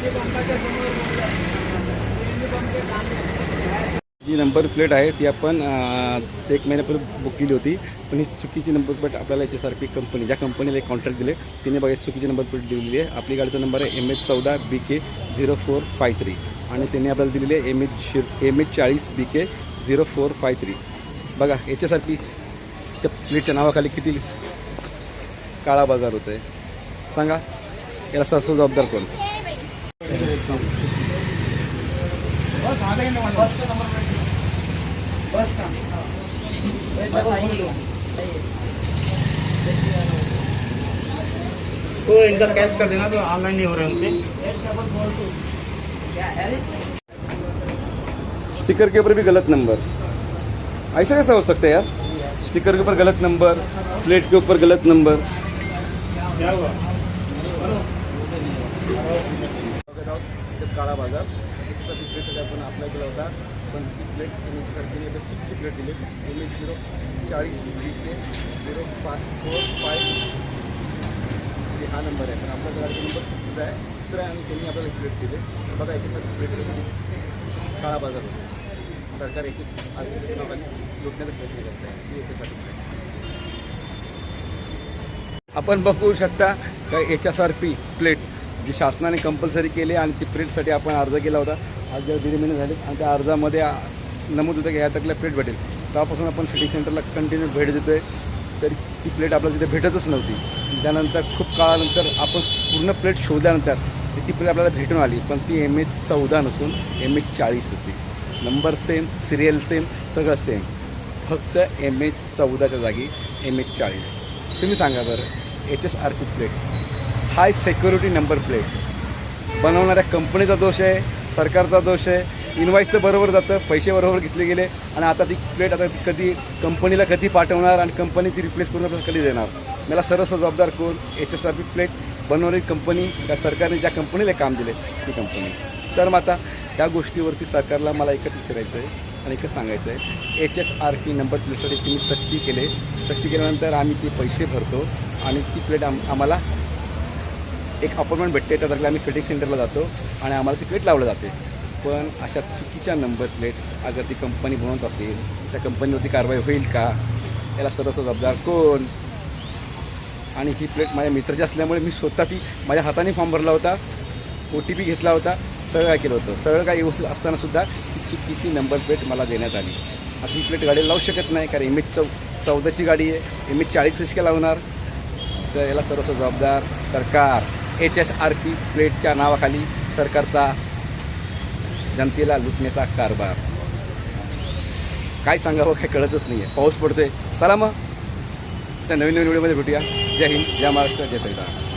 जी number plate आहे ती आपण एक महिन्यापूर्वी बुक केली होती. पण ही चुकीची नंबर प्लेट आपल्याला याच्यासारखी कंपनी ज्या कंपनीला एक कॉन्ट्रॅक्ट दिले तिने बघा चुकीची नंबर प्लेट दिलेली आहे. आपली गाडीचा नंबर आहे एम एच चौदा B K zero four five three आणि त्यांनी आपल्याला दिलेली आहे एम एच शिर एम एच चाळीस B K zero four five three बघा याच्यासारखी प्लेटच्या नावाखाली किती काळा बाजार होतो आहे सांगा याला सरसो जबाबदार कोण? तो एकदा कॅश कर देना तो ऑनलाइन नहीं हो रहे उनके स्टिकर के ऊपर भी गलत नंबर। ऐसा कैसा हो सकता है यार? स्टिकर के ऊपर गलत नंबर, प्लेट के ऊपर गलत नंबर। क्या हुआ? काळा बाजार. प्लेट आपण अप्लाय केला होता. पण ती प्लेट चुकीची प्लेट दिली. एम एच झिरो चाळीस ते झिरो पाच फोर फाय हा नंबर आहे. पण आपला गाडीचा नंबर चुकीचा आहे. दुसरा आहे आणि त्यांनी आपल्याला प्लेट दिले. बघा याच्यासाठी प्लेट काळा बाजार होतो. सरकार याची लुटण्याचा प्रयत्न करत आहे. ती एकच आपण बघू शकता का H S R P plate जी शासनाने कंपल्सरी केली आणि ती प्लेटसाठी आपण अर्ज केला होता आज जर दीड महिने झाले आणि त्या अर्जामध्ये नमूद होतं की ह्या तारखेला प्लेट भेटेल तेव्हापासून आपण सिटी सेंटरला कंटिन्यू भेट देतो आहे तरी ती प्लेट आपल्याला तिथे भेटतच नव्हती. त्यानंतर खूप काळानंतर आपण पूर्ण प्लेट शोधल्यानंतर ती प्लेट आपल्याला भेटून आली. पण ती एम एच चौदा नसून एम एच चाळीस होती. नंबर सेम सिरियल सेम सगळं सेम फक्त एम एच चौदाच्या जागी एम एच चाळीस. तुम्ही सांगा बरं H S R P plate high security number plate बनवणाऱ्या कंपनीचा दोष आहे सरकारचा दोष आहे. इन्व्हाइसचं बरोबर जातं पैसे बरोबर घेतले गेले आणि आता ती प्लेट आता कधी कंपनीला कधी पाठवणार आणि कंपनी ती रिप्लेस करून आपल्याला कधी देणार? मला सर्वस्व जबाबदार कोण? H S R P plate बनवणारी कंपनी त्या सरकारने ज्या कंपनीला काम दिले ती कंपनी तर मग आता त्या गोष्टीवरती सरकारला मला एकच विचारायचं आहे आणि एकच सांगायचं आहे. H S R P number प्लेटसाठी तुम्ही सक्ती केले. सक्ती केल्यानंतर आम्ही ते पैसे भरतो आणि ती प्लेट आम आम्हाला एक अपॉइंटमेंट भेटते त्या तारखेला आम्ही फिटिंग सेंटरला जातो आणि आम्हाला ती प्लेट लावलं जाते. पण अशा चुकीच्या नंबर प्लेट अगर ती कंपनी बनवत असेल त्या कंपनीवरती कारवाई होईल का? याला सर्वस्व जबाबदार कोण? आणि ही प्लेट माझ्या मित्राची असल्यामुळे मी स्वतः ती माझ्या हाताने फॉर्म भरला होता ओ टी पी घेतला होता सगळं काय केलं होतं. सगळं काय व्यवस्थित असतानासुद्धा ती चुकीची नंबर प्लेट मला देण्यात आली. आता ही प्लेट गाडी लावू शकत नाही कारण एम एच चौ चौदाची गाडी आहे. एम एच चाळीस कशी काय लावणार? तर याला सर्वस्व जबाबदार सरकार. एच एस आर पी प्लेटच्या नावाखाली सरकारचा जनतेला लुटण्याचा कारभार. काय सांगावं काय कळतच नाही आहे पाऊस पडतोय. चला मग. त्या नवीन नवीन व्हिडिओमध्ये भेटूया. जय हिंद जय महाराष्ट्र जय संविधान